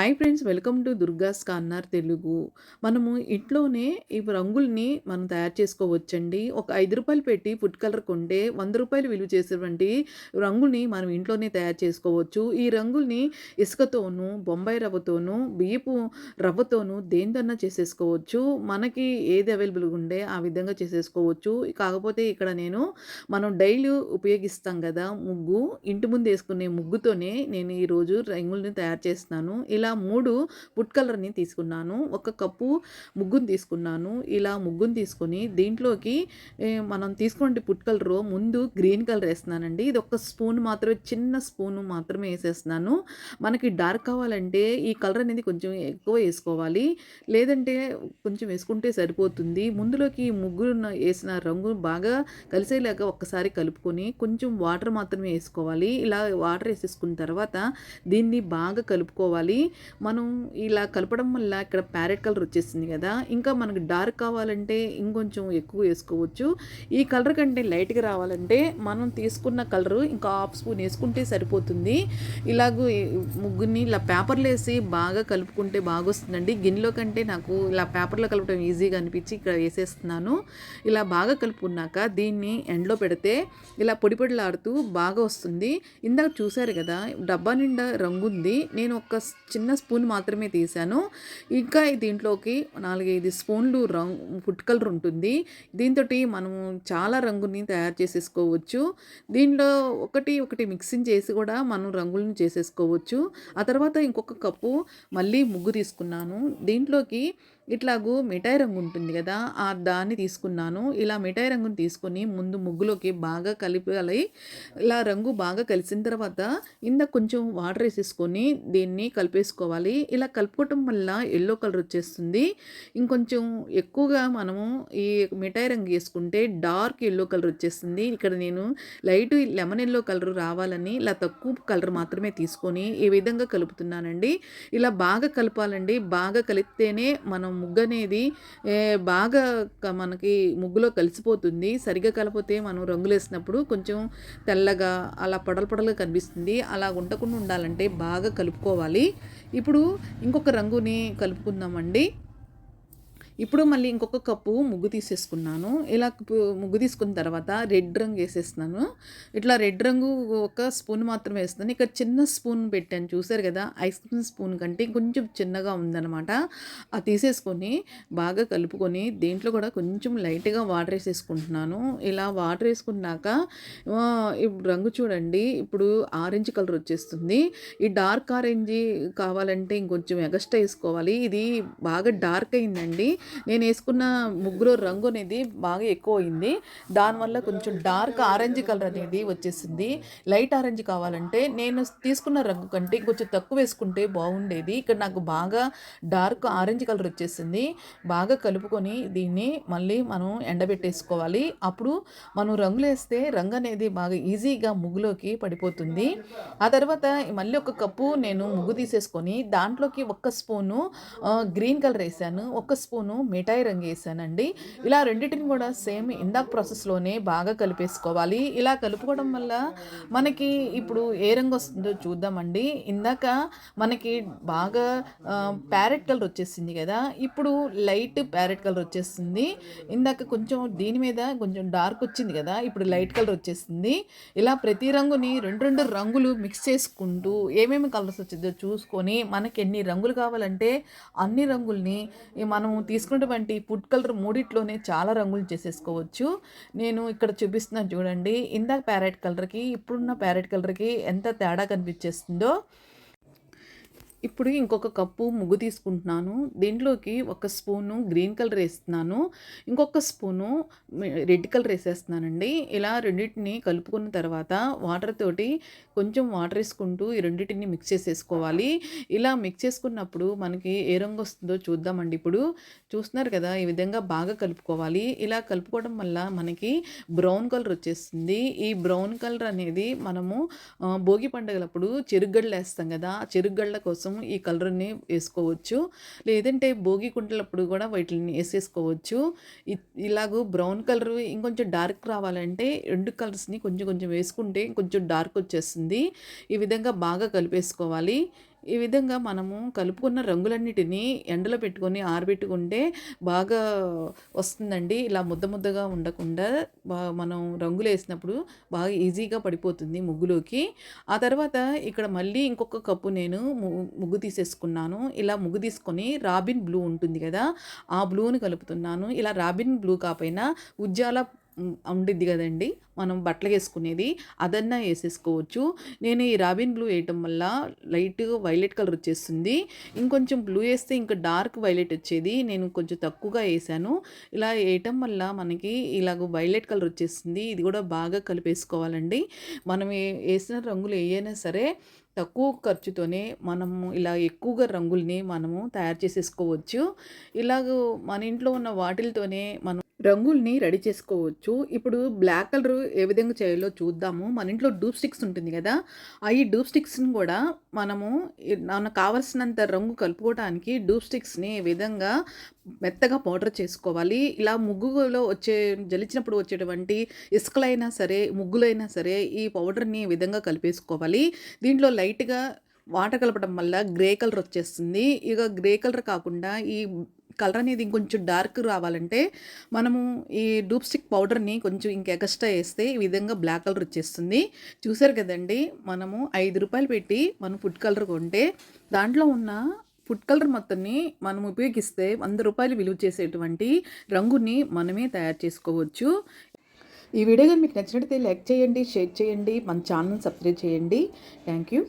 Hi friends welcome to Durga's corner Telugu. మనము ఇంట్లోనే ఈ రంగుల్ని మనం తయారు చేసుకోవచ్చండి. ఒక ఐదు రూపాయలు పెట్టి ఫుడ్ కలర్ కొంటే వంద రూపాయలు విలువ చేసేటువంటి రంగుల్ని మనం ఇంట్లోనే తయారు చేసుకోవచ్చు. ఈ రంగుల్ని ఇసుకతోనూ బొంబాయి రవ్వతోనూ బియ్యపు రవ్వతోనూ దేనిదన్నా చేసేసుకోవచ్చు. మనకి ఏది అవైలబుల్గా ఉండే ఆ విధంగా చేసేసుకోవచ్చు. కాకపోతే ఇక్కడ నేను మనం డైలీ ఉపయోగిస్తాం కదా ముగ్గు. ఇంటి ముందు వేసుకునే ముగ్గుతోనే నేను ఈరోజు రంగుల్ని తయారు చేస్తున్నాను. ఇలా మూడు ఫుడ్ కలర్ని తీసుకున్నాను. ఒక కప్పు ముగ్గుని తీసుకున్నాను. ఇలా ముగ్గుని తీసుకొని దీంట్లోకి మనం తీసుకోండి ఫుడ్ కలర్. ముందు గ్రీన్ కలర్ వేస్తున్నానండి. ఇది ఒక స్పూన్ మాత్రమే చిన్న స్పూన్ మాత్రమే వేసేస్తున్నాను. మనకి డార్క్ కావాలంటే ఈ కలర్ అనేది కొంచెం ఎక్కువ వేసుకోవాలి. లేదంటే కొంచెం వేసుకుంటే సరిపోతుంది. ముందులోకి ముగ్గురు వేసిన రంగు బాగా కలిసేలాగా ఒక్కసారి కలుపుకొని కొంచెం వాటర్ మాత్రమే వేసుకోవాలి. ఇలా వాటర్ వేసేసుకున్న తర్వాత దీన్ని బాగా కలుపుకోవాలి. మనం ఇలా కలపడం వల్ల ఇక్కడ ప్యారెట్ కలర్ వచ్చేసింది కదా. ఇంకా మనకు డార్క్ కావాలంటే ఇంకొంచెం ఎక్కువ వేసుకోవచ్చు. ఈ కలర్ కంటే లైట్గా రావాలంటే మనం తీసుకున్న కలరు ఇంకా హాఫ్ స్పూన్ వేసుకుంటే సరిపోతుంది. ఇలాగూ ముగ్గుని ఇలా పేపర్లు వేసి బాగా కలుపుకుంటే బాగా వస్తుందండి గిన్నెలో కంటే నాకు ఇలా పేపర్లో కలపడం ఈజీగా అనిపించి ఇక్కడ వేసేస్తున్నాను. ఇలా బాగా కలుపుకున్నాక దీన్ని ఎండలో పెడితే ఇలా పొడి పొడిలాడుతూ బాగా వస్తుంది. ఇందాక చూసారు కదా డబ్బా నిండా రంగు ఉంది నేను ఒక చిన్న స్పూన్ మాత్రమే తీసాను. ఇంకా దీంట్లోకి నాలుగైదు స్పూన్లు రంగు ఫుడ్ కలర్ ఉంటుంది. దీంతో మనము చాలా రంగుని తయారు చేసేసుకోవచ్చు. దీంట్లో ఒకటి ఒకటి మిక్సింగ్ చేసి కూడా మనం రంగులను చేసేసుకోవచ్చు. ఆ తర్వాత ఇంకొక కప్పు మళ్ళీ ముగ్గు తీసుకున్నాను. దీంట్లోకి ఇట్లాగూ మిఠాయి రంగు ఉంటుంది కదా ఆ దాన్ని తీసుకున్నాను. ఇలా మిఠాయి రంగుని తీసుకొని ముందు ముగ్గులోకి బాగా కలిపాలి. ఇలా రంగు బాగా కలిసిన తర్వాత ఇంద కొంచెం వాటర్ వేసేసుకొని దీన్ని కలిపేసుకోవాలి. ఇలా కలుపుకోవటం వల్ల ఎల్లో కలర్ వచ్చేస్తుంది. ఇంకొంచెం ఎక్కువగా మనము ఈ మిఠాయి రంగు వేసుకుంటే డార్క్ ఎల్లో కలర్ వచ్చేస్తుంది. ఇక్కడ నేను లైట్ లెమన్ ఎల్లో కలర్ రావాలని ఇలా తక్కువ కలర్ మాత్రమే తీసుకొని ఈ విధంగా కలుపుతున్నానండి. ఇలా బాగా కలపాలండి. బాగా కలిపితేనే మనం ముగ్గు అనేది బాగా మనకి ముగ్గులో కలిసిపోతుంది. సరిగ్గా కలిపితే మనం రంగులు వేసినప్పుడు కొంచెం తెల్లగా అలా పొడలు పొడలుగా కనిపిస్తుంది. అలా ఉండకుండా ఉండాలంటే బాగా కలుపుకోవాలి. ఇప్పుడు ఇంకొక రంగుని కలుపుకుందామండి. ఇప్పుడు మళ్ళీ ఇంకొక కప్పు ముగ్గు తీసేసుకున్నాను. ఇలా ముగ్గు తీసుకున్న తర్వాత రెడ్ రంగు వేసేస్తున్నాను. ఇట్లా రెడ్ రంగు ఒక స్పూన్ మాత్రం వేస్తున్నాను. ఇక్కడ చిన్న స్పూన్ పెట్టాను. చూసారు కదా ఐస్ క్రీమ్ స్పూన్ కంటే కొంచెం చిన్నగా ఉందన్నమాట. అది తీసేసుకొని బాగా కలుపుకొని దీంట్లో కూడా కొంచెం లైట్గా వాటర్ వేసేసుకుంటున్నాను. ఇలా వాటర్ వేసుకున్నాక ఇప్పుడు రంగు చూడండి ఇప్పుడు ఆరెంజ్ కలర్ వచ్చేస్తుంది. ఈ డార్క్ ఆరెంజ్ కావాలంటే ఇంకొంచెం ఎగస్ట్రా వేసుకోవాలి. ఇది బాగా డార్క్ అయిందండి. నేను వేసుకున్న ముగ్గురు రంగు అనేది బాగా ఎక్కువ అయింది దానివల్ల కొంచెం డార్క్ ఆరెంజ్ కలర్ అనేది వచ్చేసింది. లైట్ ఆరెంజ్ కావాలంటే నేను తీసుకున్న రంగు కంటే కొంచెం తక్కువ వేసుకుంటే బాగుండేది. ఇక్కడ నాకు బాగా డార్క్ ఆరెంజ్ కలర్ వచ్చేసింది. బాగా కలుపుకొని దీన్ని మళ్ళీ మనం ఎండబెట్టేసుకోవాలి. అప్పుడు మనం రంగులు వేస్తే రంగు అనేది బాగా ఈజీగా ముగ్గులోకి పడిపోతుంది. ఆ తర్వాత మళ్ళీ ఒక కప్పు నేను ముగ్గు తీసేసుకొని దాంట్లోకి ఒక్క స్పూను గ్రీన్ కలర్ వేసాను. ఒక స్పూను మిఠాయి రంగు వేసానండి. ఇలా రెండింటిని కూడా సేమ్ ఇందాక ప్రాసెస్లోనే బాగా కలిపేసుకోవాలి. ఇలా కలుపుకోవడం వల్ల మనకి ఇప్పుడు ఏ రంగు వస్తుందో చూద్దామండి. ఇందాక మనకి బాగా ప్యారెట్ కలర్ వచ్చేసింది కదా. ఇప్పుడు లైట్ ప్యారెట్ కలర్ వచ్చేస్తుంది. ఇందాక కొంచెం దీని మీద కొంచెం డార్క్ వచ్చింది కదా. ఇప్పుడు లైట్ కలర్ వచ్చేసింది. ఇలా ప్రతి రంగుని రెండు రెండు రంగులు మిక్స్ చేసుకుంటూ ఏమేమి కలర్స్ వచ్చిందో చూసుకొని మనకి ఎన్ని రంగులు కావాలంటే అన్ని రంగుల్ని మనం తీసుకు తీసుకున్నటువంటి ఫుడ్ కలర్ మూడిట్లోనే చాలా రంగులు చేసేసుకోవచ్చు. నేను ఇక్కడ చూపిస్తున్నాను చూడండి. ఇందాక ప్యారెట్ కలర్కి ఇప్పుడున్న ప్యారెట్ కలర్కి ఎంత తేడా కనిపించేస్తుందో ఇప్పుడు ఇంకొక కప్పు ముగ్గు తీసుకుంటున్నాను. దీంట్లోకి ఒక స్పూను గ్రీన్ కలర్ వేస్తున్నాను. ఇంకొక స్పూను రెడ్ కలర్ వేసేస్తున్నానండి. ఇలా రెండింటిని కలుపుకున్న తర్వాత వాటర్ తోటి కొంచెం వాటర్ వేసుకుంటూ ఈ రెండింటిని మిక్స్ చేసేసుకోవాలి. ఇలా మిక్స్ చేసుకున్నప్పుడు మనకి ఏ రంగు వస్తుందో చూద్దామండి. ఇప్పుడు చూస్తున్నారు కదా ఈ విధంగా బాగా కలుపుకోవాలి. ఇలా కలుపుకోవడం వల్ల మనకి బ్రౌన్ కలర్ వచ్చేస్తుంది. ఈ బ్రౌన్ కలర్ అనేది మనము భోగి పండుగలప్పుడు చెరుగడ్డలు వేస్తాం కదా చెరుగడ్డ కోసం కోసం ఈ కలర్ని వేసుకోవచ్చు. లేదంటే భోగి కుంటలప్పుడు కూడా వీటిని వేసేసుకోవచ్చు. ఇలాగూ బ్రౌన్ కలర్ ఇంకొంచెం డార్క్ రావాలంటే రెండు కలర్స్ని కొంచెం కొంచెం వేసుకుంటే కొంచెం డార్క్ వచ్చేస్తుంది. ఈ విధంగా బాగా కలిపేసుకోవాలి. ఈ విధంగా మనము కలుపుకున్న రంగులన్నిటినీ ఎండలో పెట్టుకొని ఆరబెట్టుకుంటే బాగా వస్తుందండి. ఇలా ముద్ద ముద్దగా ఉండకుండా బాగా మనం రంగులు వేసినప్పుడు బాగా ఈజీగా పడిపోతుంది ముగ్గులోకి. ఆ తర్వాత ఇక్కడ మళ్ళీ ఇంకొక కప్పు నేను ము- ముగ్గు తీసేసుకున్నాను. ఇలా ముగ్గు తీసుకొని రాబిన్ బ్లూ ఉంటుంది కదా ఆ బ్లూని కలుపుతున్నాను. ఇలా రాబిన్ బ్లూ కాకపోయినా ఉజ్జాల ఉండిద్ది కదండి. మనం బట్టలు వేసుకునేది అదన్నా వేసేసుకోవచ్చు. నేను ఈ రాబిన్ బ్లూ వేయటం వల్ల లైట్ వైలెట్ కలర్ వచ్చేస్తుంది. ఇంకొంచెం బ్లూ వేస్తే ఇంకా డార్క్ వైలెట్ వచ్చేది. నేను కొంచెం తక్కువగా వేసాను. ఇలా వేయటం వల్ల మనకి ఇలాగ వైలెట్ కలర్ వచ్చేస్తుంది. ఇది కూడా బాగా కలిపేసుకోవాలండి. మనం వేసిన రంగులు ఏవైనా సరే తక్కువ ఖర్చుతోనే మనము ఇలా ఎక్కువగా రంగుల్ని మనము తయారు చేసేసుకోవచ్చు. ఇలాగ మన ఇంట్లో ఉన్న వాటిలతోనే మనం రంగుల్ని రెడీ చేసుకోవచ్చు. ఇప్పుడు బ్లాక్ కలర్ ఏ విధంగా చేయాలో చూద్దాము. మన ఇంట్లో డూప్ స్టిక్స్ ఉంటుంది కదా ఆ ఈ డూప్ స్టిక్స్ని కూడా మనము మనకు కావలసినంత రంగు కలుపుకోవడానికి డూప్ స్టిక్స్ని ఏ విధంగా మెత్తగా పౌడర్ చేసుకోవాలి. ఇలా ముగ్గులో వచ్చే జలిచినప్పుడు వచ్చేటువంటి ఇసుకలైనా సరే ముగ్గులైనా సరే ఈ పౌడర్ని ఈ విధంగా కలిపేసుకోవాలి. దీంట్లో లైట్గా వాటర్ కలపడం వల్ల గ్రే కలర్ వచ్చేస్తుంది. ఇక గ్రే కలర్ కాకుండా ఈ కలర్ అనేది ఇంకొంచెం డార్క్ రావాలంటే మనము ఈ డూప్ స్టిక్ పౌడర్ని కొంచెం ఇంకా ఎక్స్ట్రా వేస్తే ఈ విధంగా బ్లాక్ కలర్ వచ్చేస్తుంది. చూసారు కదండి మనము ఐదు రూపాయలు పెట్టి మనం ఫుడ్ కలర్ కొంటే దాంట్లో ఉన్న ఫుడ్ కలర్ మొత్తాన్ని మనం ఉపయోగిస్తే వంద రూపాయలు విలువ చేసేటువంటి రంగుని మనమే తయారు చేసుకోవచ్చు. ఈ వీడియో కానీ మీకు నచ్చినట్లయితే లైక్ చేయండి షేర్ చేయండి మన ఛానల్ సబ్స్క్రైబ్ చేయండి. Thank you.